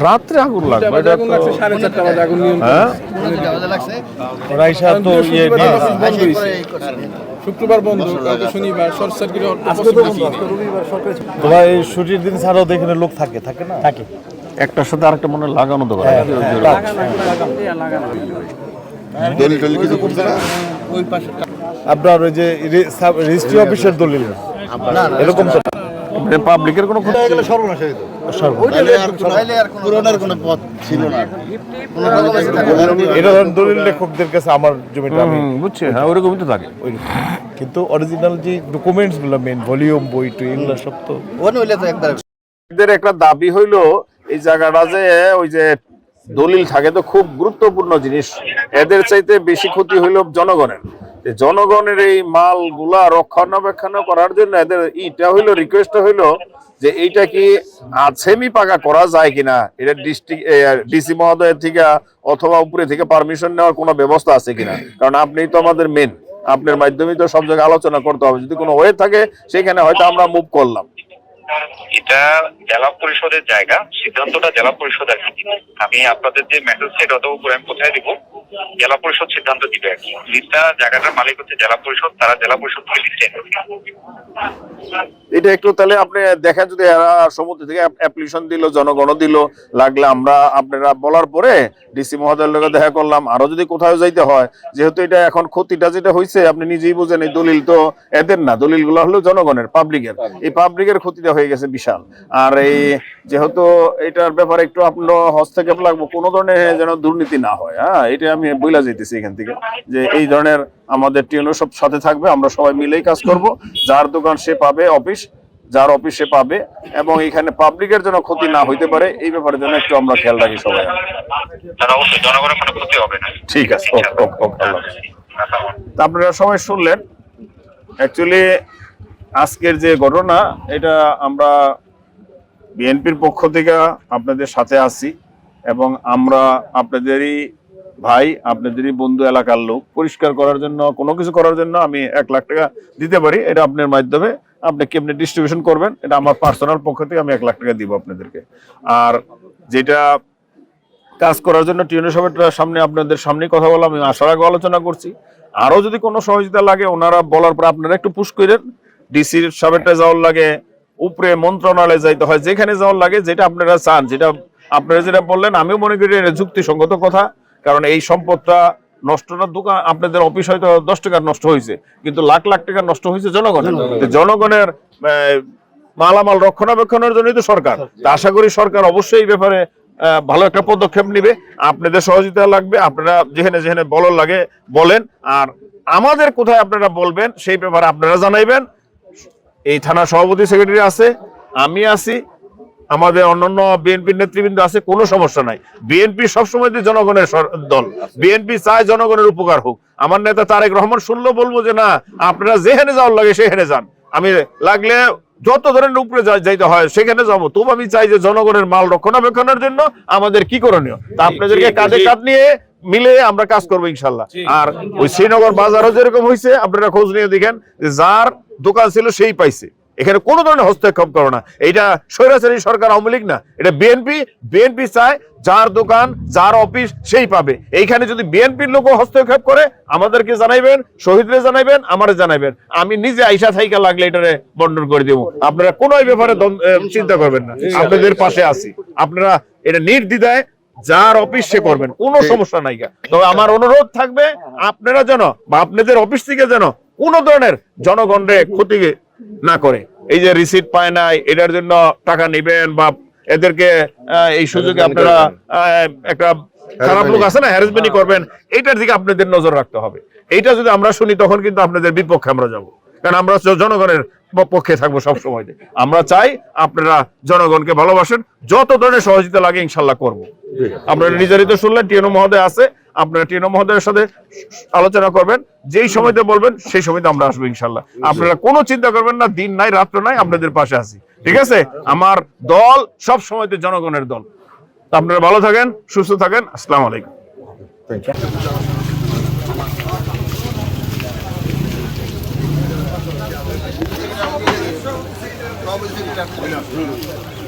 রাত্রে আগুন লাগবে হ্যাঁ? রাইসা তো ইয়ে শুক্রবার বন্ধ শনিবার শর্ট সার্কিট এই ছুটির দিন ছাড়াও এখানে লোক থাকে থাকে না? থাকে। একটার সাথে আরেকটা মনে হয় লাগানো দোকান দলিল টলিল কিছু করছে না? আপনার ওই যে রেজিস্ট্রি অফিসের দলিল। এরকম তো পাবলিকের কোনো ক্ষতি সর্বনাশ হয়ে তাহলে আর পুরোনোর কোনো পথ ছিল না কোনো রকমের থাকবে এটা ধরেন দলিল লেখকদের কাছে আমার জমিটা আমি হ্যাঁ ওরকমই তো থাকে। কিন্তু অরিজিনাল যে ডকুমেন্টসগুলো মেন ভলিউম বই টই এগুলো সব তো একটা দাবি হইল এই জায়গাটা যে ওই যে দলিল থাকে তো খুব গুরুত্বপূর্ণ জিনিস। এদের চাইতে বেশি ক্ষতি হইল জনগণের। জনগণের এই মালগুলা রক্ষণাবেক্ষণ করার জন্য এদের ইটা হইল রিকোয়েস্ট হইল যে এইটা কি সেমি পাকা করা যায় কিনা? এটা ডিস্ট্রিক্ট ডিসি মহোদয়ের থেকে অথবা উপরে থেকে পারমিশন নেওয়ার কোনো ব্যবস্থা আছে কিনা? কারণ আপনি তো আমাদের মেন আপনার মাধ্যমেই তো সব জায়গায় আলোচনা করতে হবে। যদি কোনো ওয়ে থাকে, সেখানে হয়তো আমরা মুভ করলাম। এটা জেলা পরিষদের জায়গা, সিদ্ধান্তটা জেলা পরিষদ আর কি আমি আপনাদের যে মেসেজ সেট অত উপরে আমি কোথায় দিব, জেলা পরিষদ সিদ্ধান্ত দিবে আর কি। লিস্টটা, জায়গাটার মালিক হচ্ছে জেলা পরিষদ, তারা জেলা পরিষদ থেকে লিস্টে এটা একটু তাহলে আপনি দেখেন যদি এরা সমুদ্র থেকে অ্যাপ্লিকেশন দিল, জনগণ দিল, লাগলে আমরা আপনারা বলার পরে ডিসি মহোদয়ের লোকে দেখা করলাম। আরও যদি কোথাও যাইতে হয়, যেহেতু এটা এখন ক্ষতিটা যেটা হয়েছে আপনি নিজেই বুঝেন এই দলিল তো এদের না। দলিলগুলো হলো জনগণের পাবলিকের এই পাবলিকের ক্ষতিটা হয়ে গেছে। বিশাল। আর এই যেহেতু এটার ব্যাপারে একটু আপনার হস্তক্ষেপ লাগবো কোনো ধরনের যেন দুর্নীতি না হয় হ্যাঁ? এটা আমি বইলা যেতেছি এখান থেকে। যে এই ধরনের আমাদের টিএনও সব সাথে থাকবে আমরা সবাই মিলেই কাজ করব। যার দোকান সে পাবে অফিস যার অফিস সে পাবে এবং এখানে পাবলিকের জন্য ক্ষতি না হইতে পারে এই ব্যাপারে যেন একটু আমরা খেয়াল রাখি সবাই। ঠিক আছে ওকে ওকে আপনারা সবাই শুনলেন। অ্যাকচুয়ালি আজকের যে ঘটনা, এটা আমরা বিএনপির পক্ষ থেকে আপনাদের সাথে আছি এবং আমরা আপনাদেরই ভাই, আপনাদেরই বন্ধু এলাকার লোক। পরিষ্কার করার জন্য, কোনো কিছু করার জন্য আমি এক লাখ টাকা দিতে পারি। এটা আপনার মাধ্যমে আপনি কেমনি ডিস্ট্রিবিউশন করবেন, এটা আমার পার্সোনাল পক্ষ থেকে আমি এক লাখ টাকা দিব আপনাদেরকে। আর যেটা কাজ করার জন্য টিউনিয়ন সভাটার সামনে আপনাদের সামনে কথা বললাম, আমি আসার আগে আলোচনা করছি। আরও যদি কোনো সহযোগিতা লাগে, ওনারা বলার পর আপনারা একটু পুশ করেন। ডিসির সাবেরটা যাওয়ার লাগে উপরে মন্ত্রণালয়ে যাইতে হয় যেখানে যাওয়ার লাগে যেটা আপনারা চান যেটা আপনারা যেটা বললেন আমিও মনে করি এটা যুক্তিসঙ্গত কথা কারণ এই সম্পদটা নষ্ট না দোকান আপনাদের অফিস হয়তো দশ টাকার নষ্ট হয়েছে কিন্তু লাখ লাখ টাকার নষ্ট হয়েছে জনগণের। জনগণের। মালামাল রক্ষণাবেক্ষণের জন্যই তো সরকার। আশা করি সরকার অবশ্যই এই ব্যাপারে ভালো একটা পদক্ষেপ নিবে। আপনাদের সহযোগিতা লাগবে আপনারা যেখানে যেখানে বলার লাগে বলেন। আর আমাদের কোথায় আপনারা বলবেন সেই ব্যাপারে আপনারা জানাইবেন। এই থানা সভাপতি সেক্রেটারি আছে আমি আছি আমাদের অন্যান্য বিএনপির নেতৃবৃন্দ আছে কোনো সমস্যা নাই। বিএনপি সবসময় যে জনগণের দল বিএনপি চায় জনগণের উপকার হোক। আমার নেতা তারেক রহমান শুনলো বলব যে না আপনারা যেখানে যাওয়ার লাগে সেখানে যান। আমি লাগলে যত ধরনের উপরে যাইতে হয় সেখানে যাব। তবু আমি চাই যে জনগণের মাল রক্ষণাবেক্ষণের জন্য আমাদের কি করণীয়? তা আপনাদেরকে কাঁধে কাঁধ নিয়ে মিলে আমরা কাজ করব ইনশাল্লাহ। আর ওই শ্রীনগর বাজারও যেরকম হয়েছে আপনারা খোঁজ নিয়ে দেখেন যে যার দোকান ছিল সেই পাইছে। এখানে কোনো ধরনের হস্তক্ষেপ করো না। এটা স্বৈরাচারী সরকার আওয়ামী লীগ না। এটা বিএনপি বিএনপি চায় যার দোকান যার অফিস সেই পাবে। এইখানে যদি বিএনপির লোক হস্তক্ষেপ করে আমাদেরকে জানাইবেন শহীদরে জানাইবেন আমারে জানাইবেন। আমি নিজে আইসা থাইকা লাগলে এটারে বন্টন করে দেবো। আপনারা কোনো ব্যাপারে চিন্তা করবেন না। আপনাদের পাশে আছি। আপনারা এটা নির্দ্বিধায় যার অফিস সে করবেন কোনো সমস্যা নাই তবে আমার অনুরোধ থাকবে আপনারা যেন বা আপনাদের অফিস থেকে যেন কোন ধরনের জনগণরে ক্ষতি না করে। এই যে রিসিট পায় নাই এটার জন্য টাকা নেবেন বা এদেরকে এই সুযোগে আপনারা আহ, একটা খারাপ লোক আছে না হ্যারাসমেন্টই করবেন এইটার দিকে আপনাদের নজর রাখতে হবে। এইটা যদি আমরা শুনি তখন কিন্তু আপনাদের বিপক্ষে আমরা যাব। কারণ আমরা জনগণের পক্ষে থাকব সব সময় আমরা চাই আপনারা জনগণকে ভালোবাসেন। যত ধরনের সহযোগিতা লাগে ইনশাল্লাহ করব। আপনারা নিজেরই তো শুনলেন, টিএনও মহোদয় আছে। আপনারা টিএনও মহোদয়ের সাথে আলোচনা করবেন। যেই সময়তে বলবেন, সেই সময়তে আমরা আসব ইনশাল্লাহ। আপনারা কোনো চিন্তা করবেন না, দিন নাই, রাত্র নাই, আপনাদের পাশে আছি। ঠিক আছে? আমার দল সব সময়তে জনগণের দল। আপনারা ভালো থাকেন, সুস্থ থাকেন। আসসালামু আলাইকুম। Gracias.